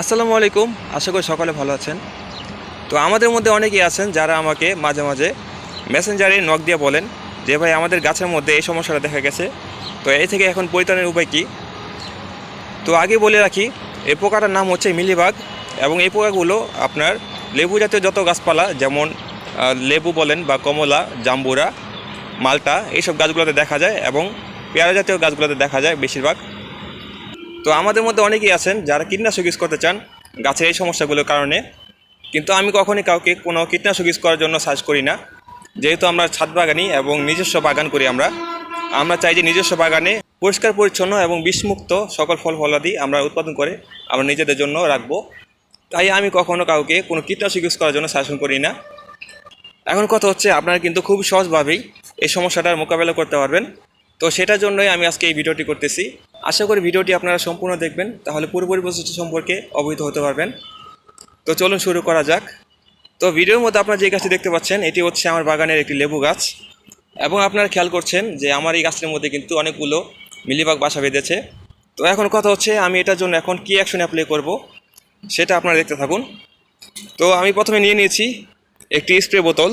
আসসালামু আলাইকুম, আশা করি সকলে ভালো আছেন। তো আমাদের মধ্যে অনেকেই আছেন যারা আমাকে মাঝে মাঝে মেসেঞ্জারে নক দিয়ে বলেন যে, ভাই, আমাদের গাছের মধ্যে এই সমস্যাটা দেখা গেছে। তো এই থেকে এখন পরিত্রাণের উপায় কী? তো আগে বলে রাখি, এই পোকাটার নাম হচ্ছে মিলিবাগ এবং এই পোকাগুলো আপনার লেবু জাতীয় যত গাছপালা, যেমন লেবু বলেন বা কমলা, জাম্বুরা, মালটা, এইসব গাছগুলোতে দেখা যায় এবং পেয়ারা জাতীয় গাছগুলোতে দেখা যায় বেশিরভাগ। তো আমাদের মধ্যে অনেকেই আছেন যারা কীটনাশক ইউজ করতে চান গাছের এই সমস্যাগুলোর কারণে। কিন্তু আমি কখনই কাউকে কোনো কীটনাশক ইউজ করার জন্য সার্চ করি না। যেহেতু আমরা ছাদ বাগানি এবং নিজস্ব বাগান করি আমরা। আমরা চাই যে নিজস্ব বাগানে পরিষ্কার, পরিচ্ছন্ন এবং বিষমুক্ত সকল ফল, ফলাদি আমরা উৎপাদন করে আমরা নিজেদের জন্য রাখব। তাই আমি কখনো কাউকে কোনো কীটনাশক ইউজ করার জন্য শাসন করি না। এখন কথা হচ্ছে আপনারা কিন্তু খুব সহজভাবেই এই সমস্যাটার মোকাবেলা করতে পারবেন। তো সেটার জন্যই আমি আজকে এই ভিডিওটি করতেছি। আশা করি ভিডিওটি আপনারা সম্পূর্ণ দেখবেন, তাহলে পুরোপুরি প্রস্তুতি সম্পর্কে অবহিত হতে পারবেন। তো চলুন শুরু করা যাক। তো ভিডিওর মধ্যে আপনারা যে গাছটি দেখতে পাচ্ছেন, এটি হচ্ছে আমার বাগানের একটি লেবু গাছ। এবং আপনারা খেয়াল করছেন যে আমার এই গাছটির মধ্যে কিন্তু অনেকগুলো মিলিবাগ বাসা বেঁধেছে। তো এখন কথা হচ্ছে, আমি এটার জন্য এখন কী অ্যাকশন অ্যাপ্লাই করব, সেটা আপনারা দেখতে থাকুন। তো আমি প্রথমে নিয়ে নিয়েছি একটি স্প্রে বোতল।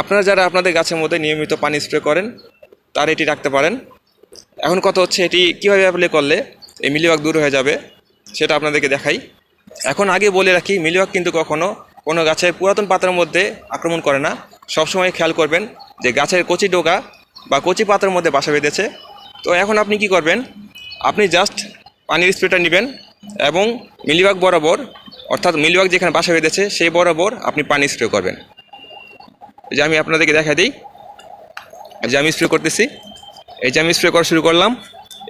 আপনারা যারা আপনাদের গাছের মধ্যে নিয়মিত পানি স্প্রে করেন, তার এটি রাখতে পারেন। এখন কথা হচ্ছে এটি কীভাবে অ্যাপ্লাই করলে এই মিলিবাগ দূর হয়ে যাবে, সেটা আপনাদেরকে দেখাই। এখন আগে বলে রাখি মিলিবাগ কিন্তু কখনও কোনো গাছের পুরাতন পাতার মধ্যে আক্রমণ করে না। সবসময় খেয়াল করবেন যে গাছের কচি ডোকা বা কচি পাতার মধ্যে বাসা বেঁধেছে। তো এখন আপনি কি করবেন? আপনি জাস্ট পানির স্প্রেটা নেবেন এবং মিলিবাগ বরাবর, অর্থাৎ মিলিবাগ যেখানে বাসা বেঁধেছে, সেই বরাবর আপনি পানি স্প্রে করবেন। যে আমি আপনাদেরকে দেখা দিই। যে আমি স্প্রে করতেছি। এই যে আমি স্প্রে করা শুরু করলাম।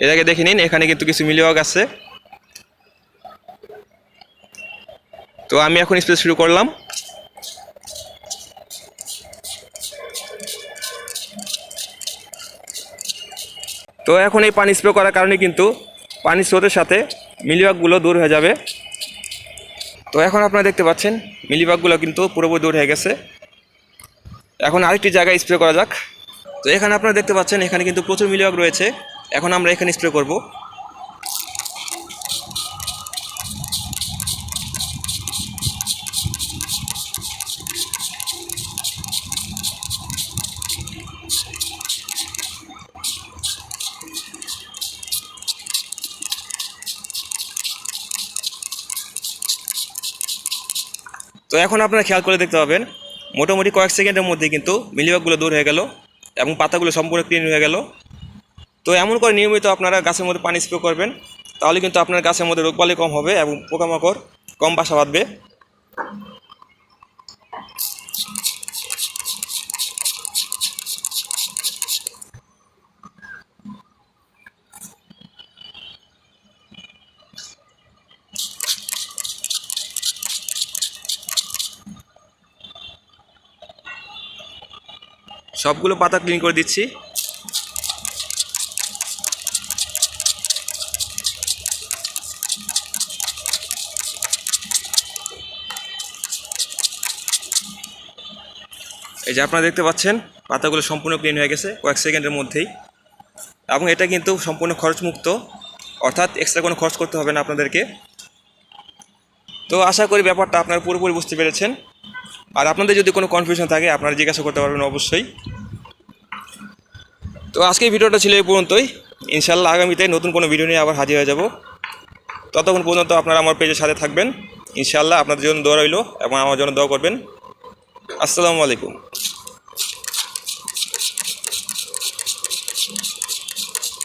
এর আগে দেখে নিন, এখানে কিন্তু কিছু মিলিবাগ আছে তো আমি এখন স্প্রে শুরু করলাম। তো এখন এই পানি স্প্রে করার কারণে কিন্তু পানি স্রোতের সাথে মিলিবাগগুলো দূর হয়ে যাবে। তো এখন আপনারা দেখতে পাচ্ছেন, মিলিবাগগুলো কিন্তু পুরোপুরি দূর হয়ে গেছে। এখন আরেকটি জায়গায় স্প্রে করা যাক। তো এখানে আপনারা দেখতে পাচ্ছেন, এখানে কিন্তু প্রচুর মিলিবাগ রয়েছে। এখন আমরা এখানে স্প্রে করব। তো এখন আপনারা খেয়াল করে দেখতে পাবেন, মোটামুটি কয়েক সেকেন্ডের মধ্যে কিন্তু মিলিবাগগুলো দূর হয়ে গেল। এবং পাতাগুলো সম্পূর্ণ ক্লিন হয়ে গেল। তো এমন করে নিয়মিত আপনারা গাছের মধ্যে পানি স্প্রে করবেন, তাহলে কিন্তু আপনার গাছের মধ্যে রোগবালি কম হবে এবং পোকামাকড় কম বাসা বাঁধবে। সবগুলো পাতা ক্লিন করে দিচ্ছি। এই যে আপনারা দেখতে পাচ্ছেন, পাতাগুলো সম্পূর্ণ ক্লিন হয়ে গেছে কয়েক সেকেন্ডের মধ্যেই। এবং এটা কিন্তু সম্পূর্ণ খরচমুক্ত, অর্থাৎ এক্সট্রা কোনো খরচ করতে হবে না আপনাদেরকে। তো আশা করি ব্যাপারটা আপনারা পুরোপুরি বুঝতে পেরেছেন। আর আপনাদের যদি কোনো কনফিউশন থাকে, আপনারা জিজ্ঞাসা করতে পারবেন অবশ্যই। তো আজকে ভিডিওটা ছিল এই পর্যন্তই। ইনশাল্লাহ আগামীতে নতুন কোনো ভিডিও নিয়ে আবার হাজির হয়ে যাব। ততক্ষণ পর্যন্ত আপনারা আমার পেজের সাথে থাকবেন। ইনশাল্লাহ আপনাদের জন্য দোয়া রইল এবং আমার জন্য দোয়া করবেন। আসসালামু আলাইকুম।